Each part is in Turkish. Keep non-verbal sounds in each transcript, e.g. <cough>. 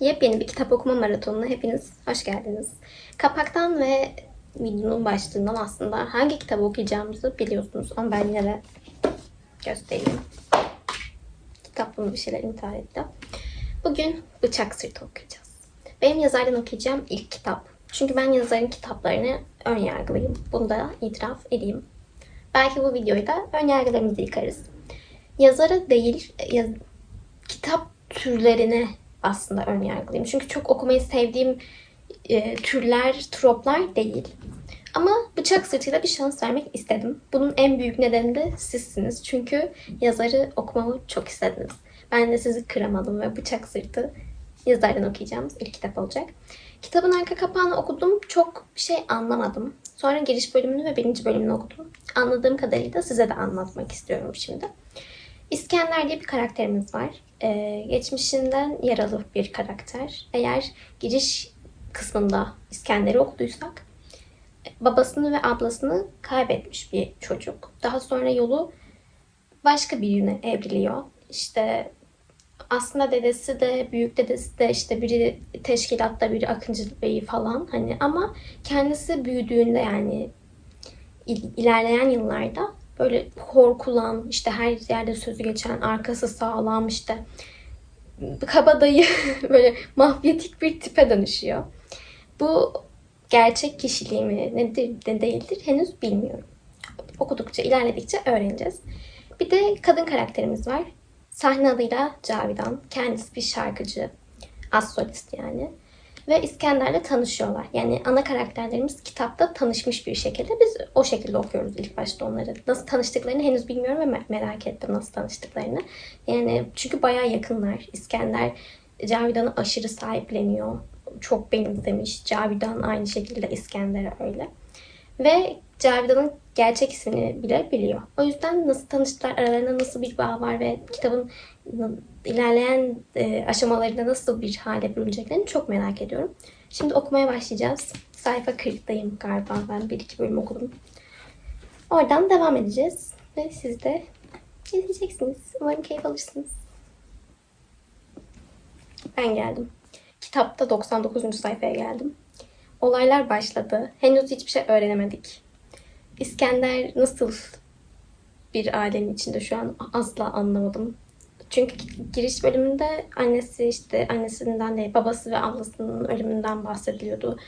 Yepyeni bir kitap okuma maratonuna hepiniz hoş geldiniz. Kapaktan ve videonun başlığından aslında hangi kitabı okuyacağımızı biliyorsunuz ama ben yine de göstereyim. Kitap bir şeyler intihar etti. Bugün Bıçak Sırtı okuyacağız. Benim yazardan okuyacağım ilk kitap. Çünkü ben yazarın kitaplarını ön yargılıyım. Bunu da itiraf edeyim. Belki bu videoyu da ön yargılarımızı yıkarız. Yazarı değil, yaz- kitap türlerine aslında ön yargılıyım. Çünkü çok okumayı sevdiğim e, türler, troplar değil. Ama bıçak sırtıyla bir şans vermek istedim. Bunun en büyük nedeni de sizsiniz. Çünkü yazarı okumamı çok istediniz. Ben de sizi kıramadım ve bıçak sırtı yazardan okuyacağımız ilk kitap olacak. Kitabın arka kapağını okudum. Çok bir şey anlamadım. Sonra giriş bölümünü ve birinci bölümünü okudum. Anladığım kadarıyla da size de anlatmak istiyorum şimdi. İskender diye bir karakterimiz var. Ee, geçmişinden yaralı bir karakter. Eğer giriş kısmında İskender'i okuduysak babasını ve ablasını kaybetmiş bir çocuk. Daha sonra yolu başka bir yöne evriliyor. İşte aslında dedesi de büyük dedesi de işte biri teşkilatta biri Akıncı Bey'i falan hani ama kendisi büyüdüğünde yani il- ilerleyen yıllarda böyle korkulan işte her yerde sözü geçen arkası sağlam işte kabadayı <laughs> böyle mafyatik bir tipe dönüşüyor. Bu gerçek kişiliği mi nedir ne değildir henüz bilmiyorum. Okudukça ilerledikçe öğreneceğiz. Bir de kadın karakterimiz var. Sahne adıyla Cavidan. Kendisi bir şarkıcı. Az solist yani. Ve İskender'le tanışıyorlar. Yani ana karakterlerimiz kitapta tanışmış bir şekilde. Biz o şekilde okuyoruz ilk başta onları. Nasıl tanıştıklarını henüz bilmiyorum ve me- merak ettim nasıl tanıştıklarını. Yani çünkü bayağı yakınlar. İskender Cavidan'ı aşırı sahipleniyor. Çok benimsemiş. Cavidan aynı şekilde İskender'e öyle. Ve Cavidan'ın gerçek ismini bile biliyor. O yüzden nasıl tanıştılar, aralarında nasıl bir bağ var ve kitabın ilerleyen e, aşamalarında nasıl bir hale bürüneceklerini çok merak ediyorum. Şimdi okumaya başlayacağız. Sayfa 40'dayım galiba. Ben bir iki bölüm okudum. Oradan devam edeceğiz. Ve siz de izleyeceksiniz. Umarım keyif alırsınız. Ben geldim. Kitapta 99. sayfaya geldim. Olaylar başladı. Henüz hiçbir şey öğrenemedik. İskender nasıl bir ailenin içinde şu an asla anlamadım. Çünkü giriş bölümünde annesi işte annesinden değil babası ve ablasının ölümünden bahsediliyordu.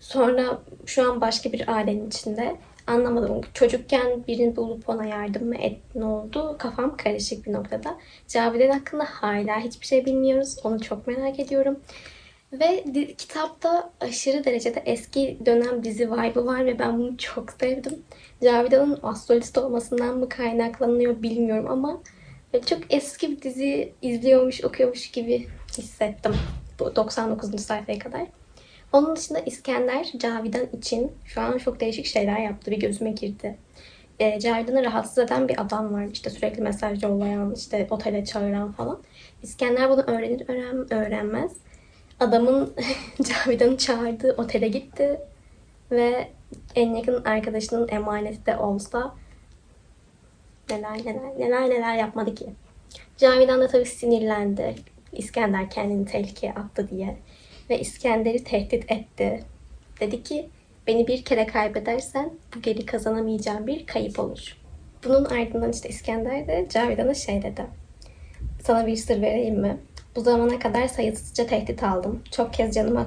Sonra şu an başka bir ailenin içinde. Anlamadım. Çocukken birini bulup ona yardım mı et ne oldu? Kafam karışık bir noktada. Cavidan hakkında hala hiçbir şey bilmiyoruz. Onu çok merak ediyorum. Ve kitapta aşırı derecede eski dönem dizi vibe'ı var ve ben bunu çok sevdim. Cavidan'ın astrolist olmasından mı kaynaklanıyor bilmiyorum ama böyle çok eski bir dizi izliyormuş, okuyormuş gibi hissettim bu 99. sayfaya kadar. Onun dışında İskender Cavidan için şu an çok değişik şeyler yaptı. Bir gözüme girdi. E, Cavidan'ı rahatsız eden bir adam var. İşte sürekli mesaj yollayan, işte otele çağıran falan. İskender bunu öğrenir öğren, öğrenmez. Adamın <laughs> Cavidan'ı çağırdığı otele gitti. Ve en yakın arkadaşının emaneti de olsa neler neler neler neler yapmadı ki. Cavidan da tabii sinirlendi. İskender kendini tehlikeye attı diye. Ve İskender'i tehdit etti. Dedi ki beni bir kere kaybedersen bu geri kazanamayacağım bir kayıp olur. Bunun ardından işte İskender de Cavidan'a şey dedi. Sana bir sır vereyim mi? Bu zamana kadar sayısızca tehdit aldım. Çok kez canıma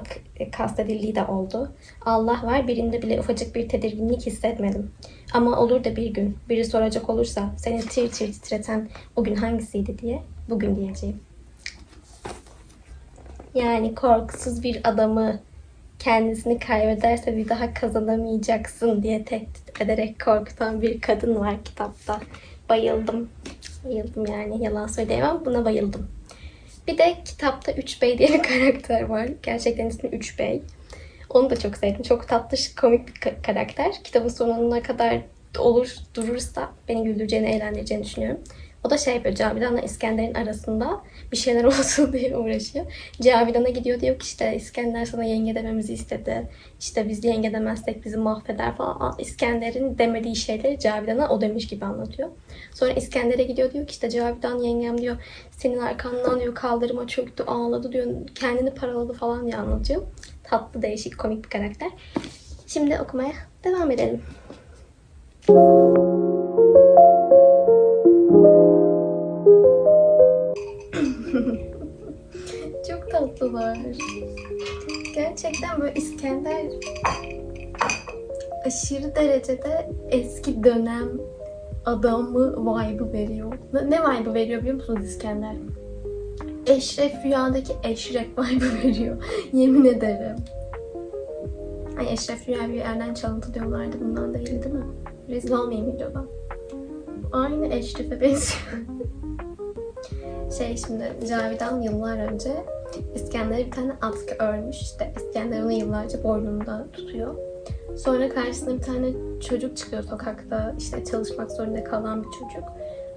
kastedildiği de oldu. Allah var birinde bile ufacık bir tedirginlik hissetmedim. Ama olur da bir gün biri soracak olursa seni tir tir titreten o gün hangisiydi diye bugün diyeceğim. Yani korkusuz bir adamı kendisini kaybederse bir daha kazanamayacaksın diye tehdit ederek korkutan bir kadın var kitapta. Bayıldım. Bayıldım yani yalan söyleyemem buna bayıldım. Bir de kitapta 3 Bey diye bir <laughs> karakter var. Gerçekten ismi 3 Bey. Onu da çok sevdim. Çok tatlı, komik bir ka- karakter. Kitabın sonuna kadar olur, durursa beni güldüreceğini, eğlendireceğini düşünüyorum. O da şey yapıyor Cavidan'la İskender'in arasında bir şeyler <laughs> olsun diye uğraşıyor. Cavidan'a gidiyor diyor ki işte İskender sana yenge dememizi istedi. İşte biz yenge demezsek bizi mahveder falan. İskender'in demediği şeyleri Cavidan'a o demiş gibi anlatıyor. Sonra İskender'e gidiyor diyor ki işte Cavidan yengem diyor senin arkandan diyor kaldırıma çöktü ağladı diyor kendini paraladı falan diye anlatıyor. Tatlı değişik komik bir karakter. Şimdi okumaya devam edelim. <laughs> Çok tatlılar. Gerçekten böyle İskender aşırı derecede eski dönem adamı vibe'ı veriyor. Ne, vibe'ı veriyor biliyor musunuz İskender? Eşref Rüya'daki Eşref vibe'ı veriyor. <laughs> Yemin ederim. Ay Eşref Rüya bir yerden çalıntı diyorlardı. Bundan değil değil mi? Rezil olmayayım videoda. Aynı Eşref'e benziyor. <laughs> şey şimdi Cavidan yıllar önce İskender'e bir tane atkı örmüş. İşte İskender onu yıllarca boynunda tutuyor. Sonra karşısına bir tane çocuk çıkıyor sokakta. işte çalışmak zorunda kalan bir çocuk.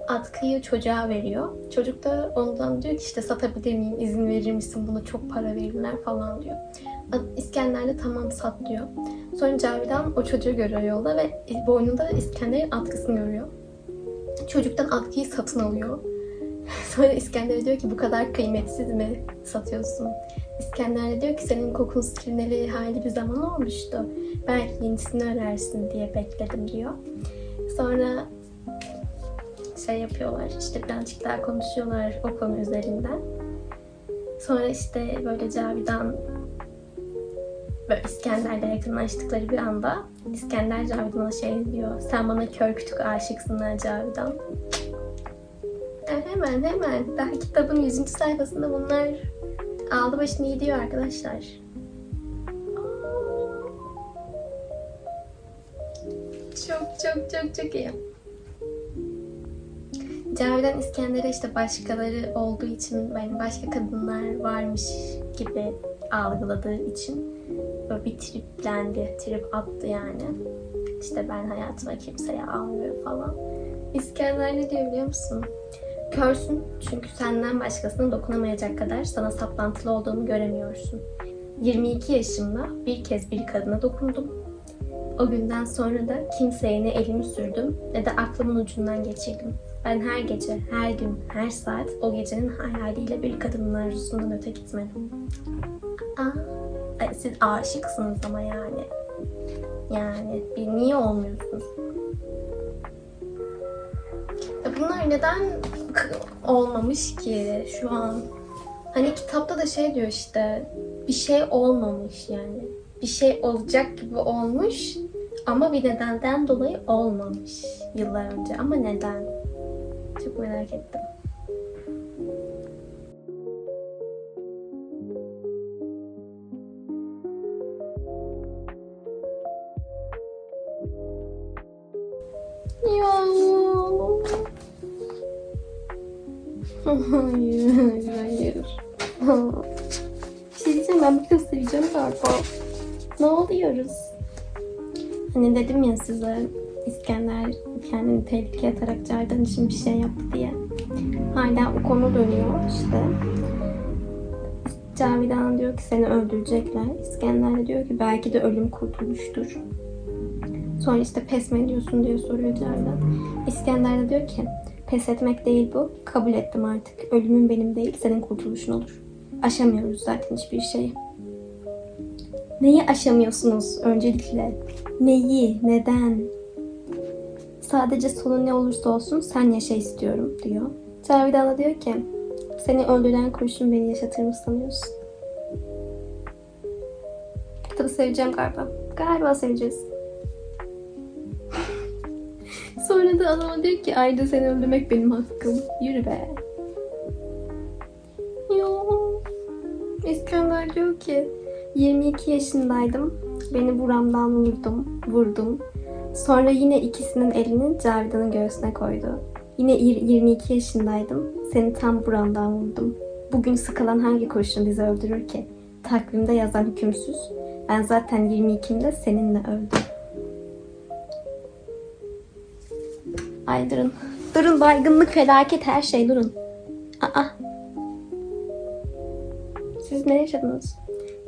Atkıyı çocuğa veriyor. Çocuk da ondan diyor ki işte satabilir miyim, izin verir misin, buna çok para verirler falan diyor. İskender de tamam sat diyor. Sonra Cavidan o çocuğu görüyor yolda ve boynunda İskender'in atkısını görüyor. Çocuktan atkıyı satın alıyor. <laughs> Sonra İskender diyor ki bu kadar kıymetsiz mi satıyorsun? İskender de diyor ki senin kokun sirneli hali bir zaman olmuştu. Belki yenisini ararsin diye bekledim diyor. Sonra şey yapıyorlar işte birazcık daha konuşuyorlar o konu üzerinden. Sonra işte böyle Cavidan böyle İskender'le yakınlaştıkları bir anda İskender Cavidan'a şey diyor. Sen bana kör kütük aşıksın ha Cavidan. Hemen hemen. Daha kitabın 100. sayfasında bunlar aldı başını gidiyor arkadaşlar. Çok çok çok çok iyi. Cavidan İskender'e işte başkaları olduğu için yani başka kadınlar varmış gibi algıladığı için böyle bir triplendi, trip attı yani. İşte ben hayatıma kimseye almıyorum falan. İskender ne diyor biliyor musun? Körsün çünkü senden başkasına dokunamayacak kadar sana saplantılı olduğumu göremiyorsun. 22 yaşımda bir kez bir kadına dokundum. O günden sonra da kimseye ne elimi sürdüm ne de aklımın ucundan geçirdim. Ben her gece, her gün, her saat o gecenin hayaliyle bir kadının arzusundan öte gitmedim. Aa, ay, siz aşıksınız ama yani. Yani bir niye olmuyorsunuz? Ya bunlar neden k- olmamış ki şu an? Hani kitapta da şey diyor işte bir şey olmamış yani. Bir şey olacak gibi olmuş ama bir nedenden dolayı olmamış yıllar önce. Ama neden? Çok merak ettim. Hayır, hayır. Bir şey diyeceğim ben bu kızı seveceğim galiba. Ne oluyoruz? Hani dedim ya size İskender kendini tehlikeye atarak Cardan için bir şey yaptı diye. Hala o konu dönüyor işte. Cavidan diyor ki seni öldürecekler. İskender de diyor ki belki de ölüm kurtuluştur. Sonra işte pes mi ediyorsun diye soruyor Cavidan. İskender de diyor ki pes etmek değil bu. Kabul ettim artık. Ölümün benim değil senin kurtuluşun olur. Aşamıyoruz zaten hiçbir şeyi. Neyi aşamıyorsunuz öncelikle? Neyi? Neden? Sadece sonu ne olursa olsun sen yaşa istiyorum diyor. Cavidan da diyor ki seni öldüren kurşun beni yaşatır mı sanıyorsun? Kitabı seveceğim galiba. Galiba seveceğiz. Sonra da adama diyor ki Ayda seni öldürmek benim hakkım. Yürü be. Yo. İskender diyor ki 22 yaşındaydım. Beni buramdan vurdum. Vurdum. Sonra yine ikisinin elini Cavidan'ın göğsüne koydu. Yine yir- 22 yaşındaydım. Seni tam buramdan vurdum. Bugün sıkılan hangi kurşun bizi öldürür ki? Takvimde yazan hükümsüz. Ben zaten 22'imde seninle öldüm. Aydırın. Durun baygınlık, felaket her şey durun. Aa. Siz ne yaşadınız?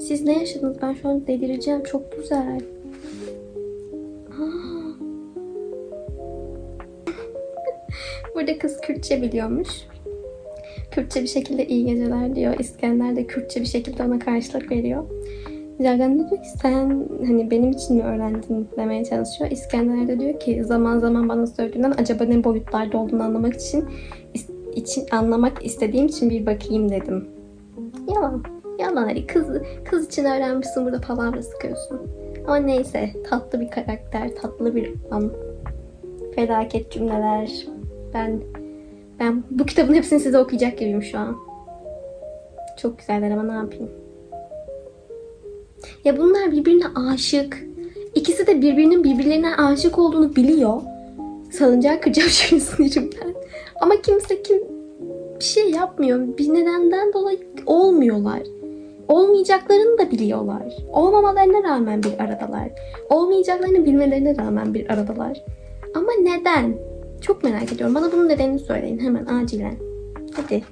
Siz ne yaşadınız? Ben şu an delireceğim. Çok güzel. Burada kız Kürtçe biliyormuş. Kürtçe bir şekilde iyi geceler diyor. İskender de Kürtçe bir şekilde ona karşılık veriyor. Da diyor ki sen hani benim için mi öğrendin demeye çalışıyor. İskender de diyor ki zaman zaman bana söylediğinden acaba ne boyutlarda olduğunu anlamak için için anlamak istediğim için bir bakayım dedim. Yalan. Yalan hani kız kız için öğrenmişsin burada palavra sıkıyorsun. Ama neyse tatlı bir karakter, tatlı bir an. Felaket cümleler. Ben ben bu kitabın hepsini size okuyacak gibiyim şu an. Çok güzeller ama ne yapayım. Ya bunlar birbirine aşık. İkisi de birbirinin birbirlerine aşık olduğunu biliyor. Salıncak kıracağım <laughs> şimdi sinirimden. Ama kimse kim bir şey yapmıyor. Bir nedenden dolayı olmuyorlar. Olmayacaklarını da biliyorlar. Olmamalarına rağmen bir aradalar. Olmayacaklarını bilmelerine rağmen bir aradalar. Ama neden? Çok merak ediyorum. Bana bunun nedenini söyleyin hemen acilen. Hadi.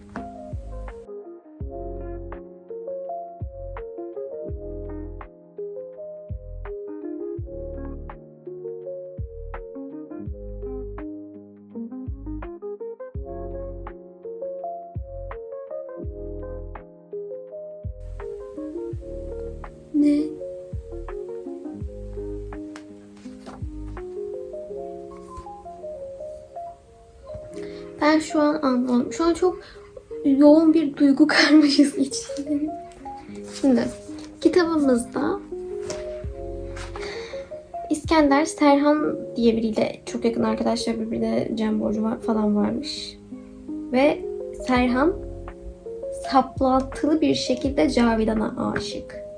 Ben şu an anlamadım. Şu an çok yoğun bir duygu <laughs> karmaşası içindeyim. Şimdi kitabımızda İskender Serhan diye biriyle çok yakın arkadaşlar birbirine Cem Borcu var, falan varmış. Ve Serhan saplantılı bir şekilde Cavidan'a aşık.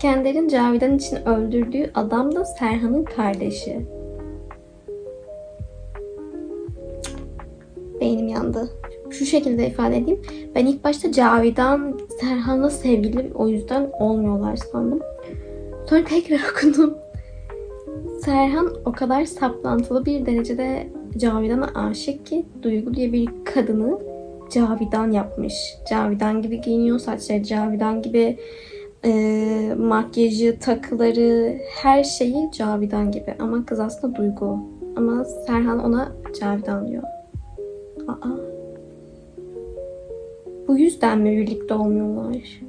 İskender'in Cavidan için öldürdüğü adam da Serhan'ın kardeşi. Beynim yandı. Şu şekilde ifade edeyim. Ben ilk başta Cavidan Serhan'la sevgili o yüzden olmuyorlar sandım. Sonra tekrar <laughs> okudum. Serhan o kadar saplantılı bir derecede Cavidan'a aşık ki Duygu diye bir kadını Cavidan yapmış. Cavidan gibi giyiniyor saçları, Cavidan gibi e, makyajı, takıları, her şeyi Cavidan gibi. Ama kız aslında Duygu. Ama Serhan ona Cavidan diyor. Aa. Bu yüzden mi birlikte olmuyorlar?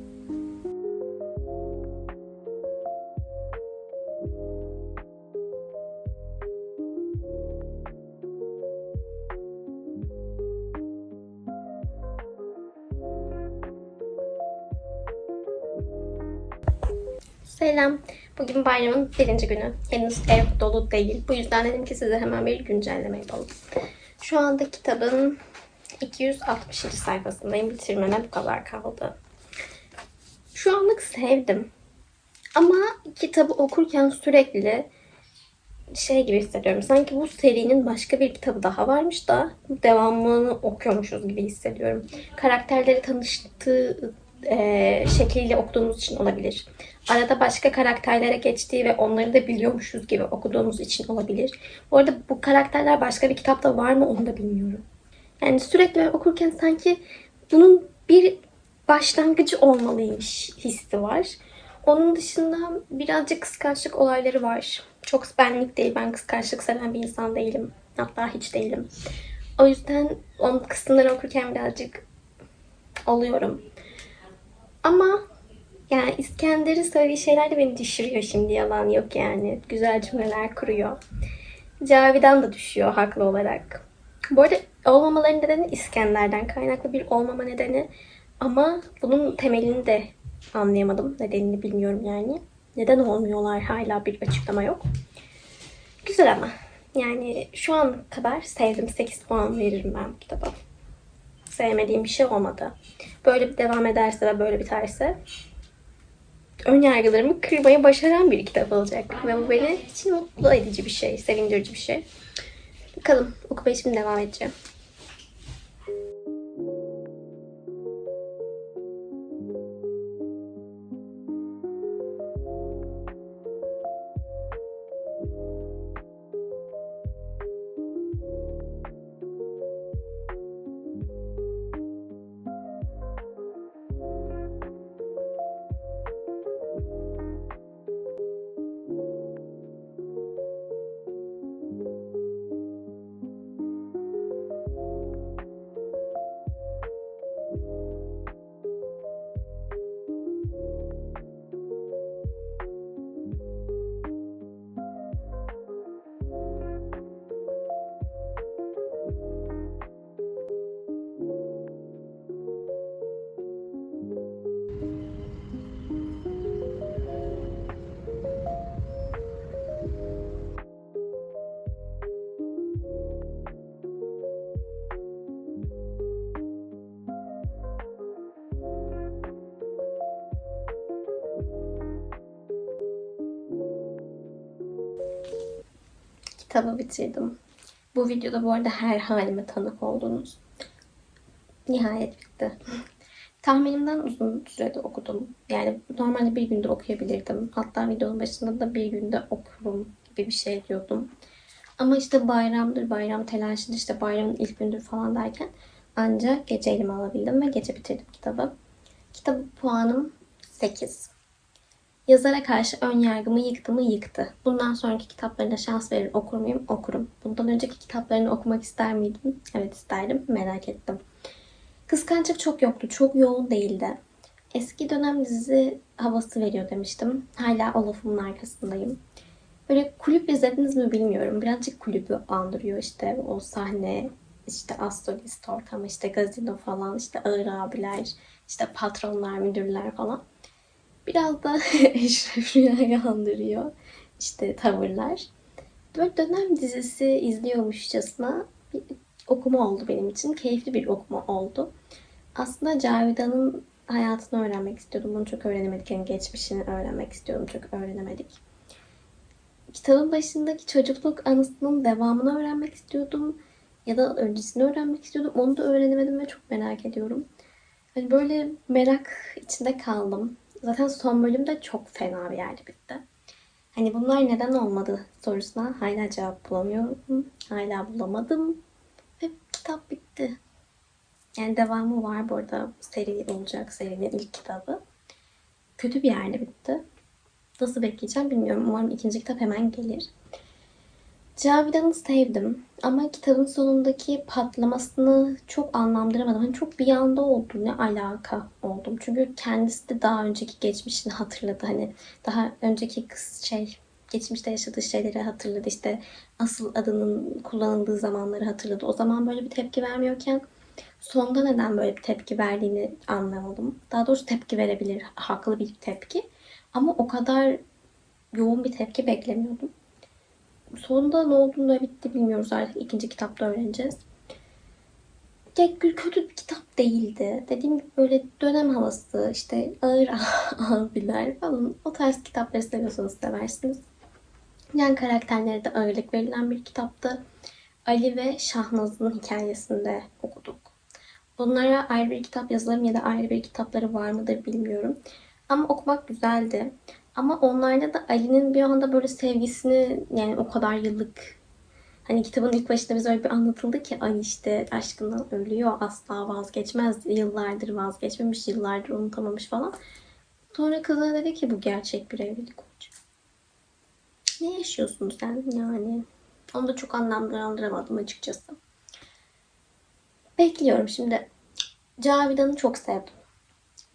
Selam. Bugün bayramın birinci günü. Henüz ev dolu değil. Bu yüzden dedim ki size hemen bir güncelleme yapalım. Şu anda kitabın 260. sayfasındayım. Bitirmene bu kadar kaldı. Şu anlık sevdim. Ama kitabı okurken sürekli şey gibi hissediyorum. Sanki bu serinin başka bir kitabı daha varmış da devamını okuyormuşuz gibi hissediyorum. Karakterleri tanıştığı e, şekliyle okuduğumuz için olabilir. Arada başka karakterlere geçtiği ve onları da biliyormuşuz gibi okuduğumuz için olabilir. Bu arada bu karakterler başka bir kitapta var mı onu da bilmiyorum. Yani sürekli okurken sanki bunun bir başlangıcı olmalıymış hissi var. Onun dışında birazcık kıskançlık olayları var. Çok benlik değil. Ben kıskançlık seven bir insan değilim. Hatta hiç değilim. O yüzden onun kısımları okurken birazcık alıyorum. Ama yani İskender'in söylediği şeyler de beni düşürüyor şimdi yalan yok yani. Güzel cümleler kuruyor. Cavidan da düşüyor haklı olarak. Bu arada olmamaların nedeni İskender'den kaynaklı bir olmama nedeni. Ama bunun temelini de anlayamadım. Nedenini bilmiyorum yani. Neden olmuyorlar hala bir açıklama yok. Güzel ama. Yani şu an kadar sevdim. 8 puan veririm ben bu kitaba. Sevmediğim bir şey olmadı. Böyle bir devam ederse ve böyle biterse ön yargılarımı kırmayı başaran bir kitap olacak. Ve bu beni için mutlu edici bir şey, sevindirici bir şey. Bakalım okumaya şimdi devam edeceğim. Kitabı bitirdim. Bu videoda bu arada her halime tanık oldunuz. Nihayet bitti. Tahminimden uzun sürede okudum. Yani normalde bir günde okuyabilirdim. Hatta videonun başında da bir günde okurum gibi bir şey diyordum. Ama işte bayramdır, bayram telaşıdır, işte bayramın ilk gündür falan derken ancak gece elime alabildim ve gece bitirdim kitabı. Kitap puanım 8. Yazara karşı ön yargımı yıktı mı yıktı. Bundan sonraki kitaplarına şans verir okur muyum? Okurum. Bundan önceki kitaplarını okumak ister miydim? Evet isterdim. Merak ettim. Kıskançlık çok yoktu. Çok yoğun değildi. Eski dönem dizi havası veriyor demiştim. Hala o lafımın arkasındayım. Böyle kulüp izlediniz mi bilmiyorum. Birazcık kulübü andırıyor işte o sahne, işte astrolist ortamı, işte gazino falan, işte ağır abiler, işte patronlar, müdürler falan. Biraz da <laughs> Eşref Rüya'yı andırıyor. İşte tavırlar. Böyle dönem dizisi izliyormuşçasına bir okuma oldu benim için. Keyifli bir okuma oldu. Aslında Cavidan'ın hayatını öğrenmek istiyordum. Bunu çok öğrenemedik. Yani geçmişini öğrenmek istiyordum. Çok öğrenemedik. Kitabın başındaki çocukluk anısının devamını öğrenmek istiyordum. Ya da öncesini öğrenmek istiyordum. Onu da öğrenemedim ve çok merak ediyorum. Hani böyle merak içinde kaldım. Zaten son bölümde çok fena bir yerde bitti. Hani bunlar neden olmadı sorusuna hala cevap bulamıyorum. Hala bulamadım. Ve kitap bitti. Yani devamı var bu arada. Seri olacak serinin ilk kitabı. Kötü bir yerde bitti. Nasıl bekleyeceğim bilmiyorum. Umarım ikinci kitap hemen gelir. Cavidan'ı sevdim. Ama kitabın sonundaki patlamasını çok anlamlandıramadım. Hani çok bir anda oldu. Ne alaka oldum. Çünkü kendisi de daha önceki geçmişini hatırladı. Hani daha önceki kız şey geçmişte yaşadığı şeyleri hatırladı. İşte asıl adının kullanıldığı zamanları hatırladı. O zaman böyle bir tepki vermiyorken sonda neden böyle bir tepki verdiğini anlamadım. Daha doğrusu tepki verebilir. Haklı bir tepki. Ama o kadar yoğun bir tepki beklemiyordum. Sonunda ne olduğunu da bitti bilmiyoruz artık. ikinci kitapta öğreneceğiz. Ya kötü bir kitap değildi. Dediğim gibi böyle dönem havası, işte ağır <laughs> abiler falan. O tarz kitapları seviyorsanız seversiniz. Yan karakterlere de ağırlık verilen bir kitaptı. Ali ve Şahnaz'ın hikayesinde okuduk. Bunlara ayrı bir kitap yazılır ya da ayrı bir kitapları var mıdır bilmiyorum. Ama okumak güzeldi. Ama onlarda da Ali'nin bir anda böyle sevgisini yani o kadar yıllık hani kitabın ilk başında bize öyle bir anlatıldı ki Ali işte aşkından ölüyor asla vazgeçmez yıllardır vazgeçmemiş yıllardır unutamamış falan. Sonra kızına dedi ki bu gerçek bir evlilik olacak. Ne yaşıyorsun sen yani? Onu da çok anlamlandıramadım açıkçası. Bekliyorum şimdi. Cavidan'ı çok sevdim.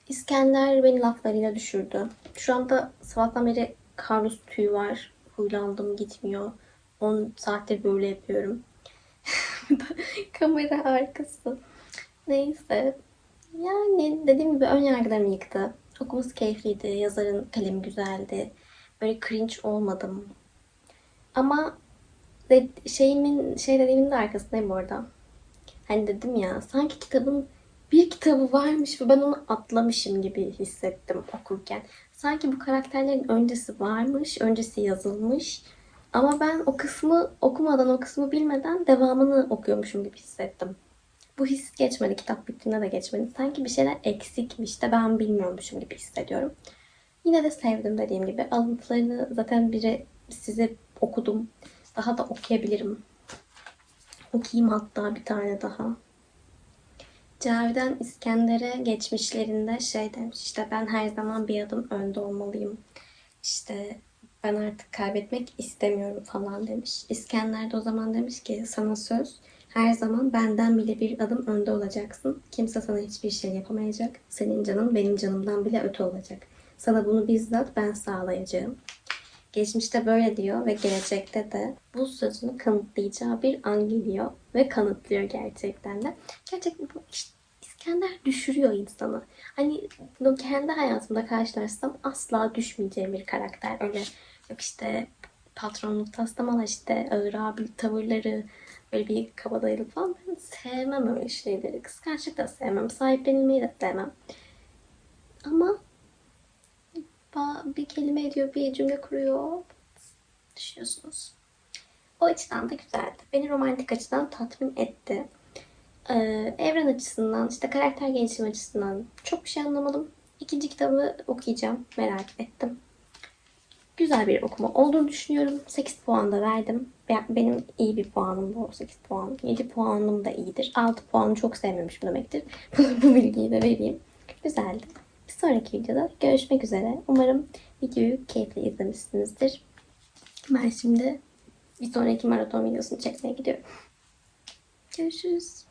İskender beni laflarıyla düşürdü. Şu anda sabahtan beri Carlos tüyü var. Huylandım gitmiyor. 10 saattir böyle yapıyorum. <laughs> Kamera arkası. Neyse. Yani dediğim gibi ön yargılarımı yıktı. Okuması keyifliydi. Yazarın kalemi güzeldi. Böyle cringe olmadım. Ama şeyimin şey dediğimin de arkasındayım bu arada. Hani dedim ya sanki kitabın bir kitabı varmış ve ben onu atlamışım gibi hissettim okurken. Sanki bu karakterlerin öncesi varmış, öncesi yazılmış. Ama ben o kısmı okumadan, o kısmı bilmeden devamını okuyormuşum gibi hissettim. Bu his geçmedi, kitap bittiğinde de geçmedi. Sanki bir şeyler eksikmiş de ben bilmiyormuşum gibi hissediyorum. Yine de sevdim dediğim gibi. Alıntılarını zaten biri size okudum. Daha da okuyabilirim. Okuyayım hatta bir tane daha. Cavidan İskender'e geçmişlerinde şey demiş işte ben her zaman bir adım önde olmalıyım. İşte ben artık kaybetmek istemiyorum falan demiş. İskender de o zaman demiş ki sana söz her zaman benden bile bir adım önde olacaksın. Kimse sana hiçbir şey yapamayacak. Senin canın benim canımdan bile öte olacak. Sana bunu bizzat ben sağlayacağım. Geçmişte böyle diyor ve gelecekte de bu sözünü kanıtlayacağı bir an geliyor ve kanıtlıyor gerçekten de. Gerçekten bu işte İskender düşürüyor insanı. Hani kendi hayatımda karşılaşsam asla düşmeyeceğim bir karakter. Öyle yok işte patronluk taslamalar işte ağır abi tavırları böyle bir kabadayılık falan. Ben sevmem öyle şeyleri. Kıskançlık da sevmem. Sahiplenilmeyi de sevmem. Ama bir kelime ediyor, bir cümle kuruyor. Düşünüyorsunuz. O açıdan da güzeldi. Beni romantik açıdan tatmin etti. Ee, evren açısından, işte karakter gelişimi açısından çok bir şey anlamadım. İkinci kitabı okuyacağım. Merak ettim. Güzel bir okuma olduğunu düşünüyorum. 8 puan da verdim. Ben- Benim iyi bir puanım bu 8 puan. 7 puanım da iyidir. 6 puanı çok sevmemişim demektir. <laughs> bu bilgiyi de vereyim. Güzeldi. Sonraki videoda görüşmek üzere. Umarım videoyu keyifle izlemişsinizdir. Ben şimdi bir sonraki maraton videosunu çekmeye gidiyorum. Görüşürüz.